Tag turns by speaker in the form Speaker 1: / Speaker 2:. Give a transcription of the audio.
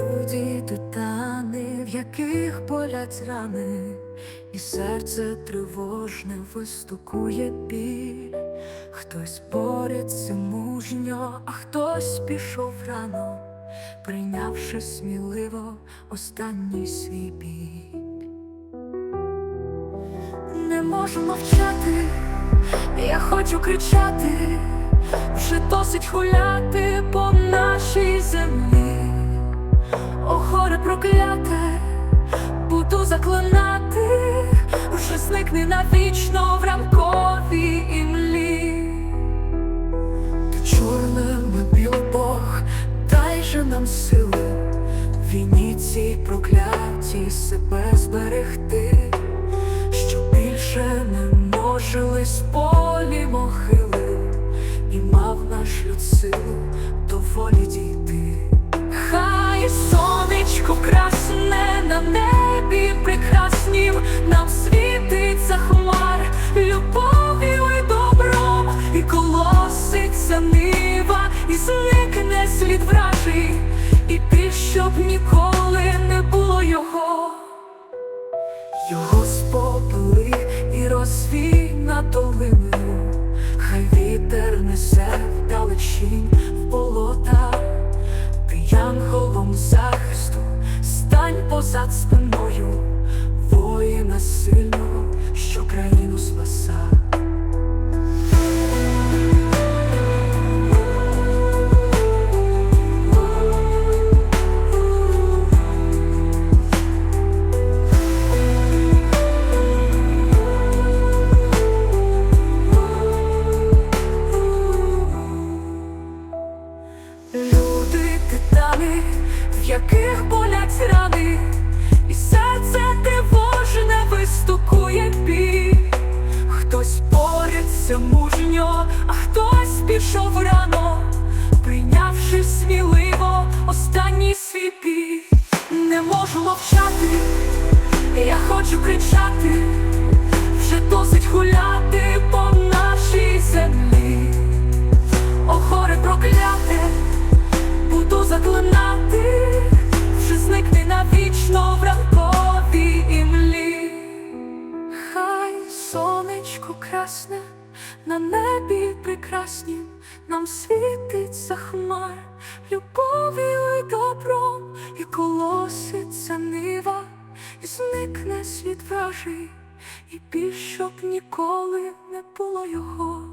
Speaker 1: Люди титани, в яких болять рани, і серце тривожне вистукує біль. Хтось бореться мужньо, а хтось пішов рано, прийнявши сміливо останній свій біль. Не можу мовчати, я хочу кричати, вже досить гуляти по нашій землі. Горе прокляте, буду заклинати, вже зникни навічно в ранковій імлі. Ти чорними білий Бог, дай же нам сили, війні цій проклятій себе зберегти, щоб більше не множились полі на небі прекраснім. Нам світить за хмар любов'ю і добром, і колоситься нива, і зникне слід вражий, і більш щоб ніколи не було його. Його спопили і розвій на долину, хай вітер несе вдалечінь в болота, ти янголом стань позад спиною, яких болять рани, і серце тривожне вистукує біль. Хтось бореться мужньо, а хтось пішов рано, прийнявши сміливо останній свій біль. Не можу мовчати, я хочу кричати, красне на небі прекраснім нам світить за хмар, любов'ю і добром, і колоситься нива, і зникне світ вражий, і більш щоб ніколи не було його.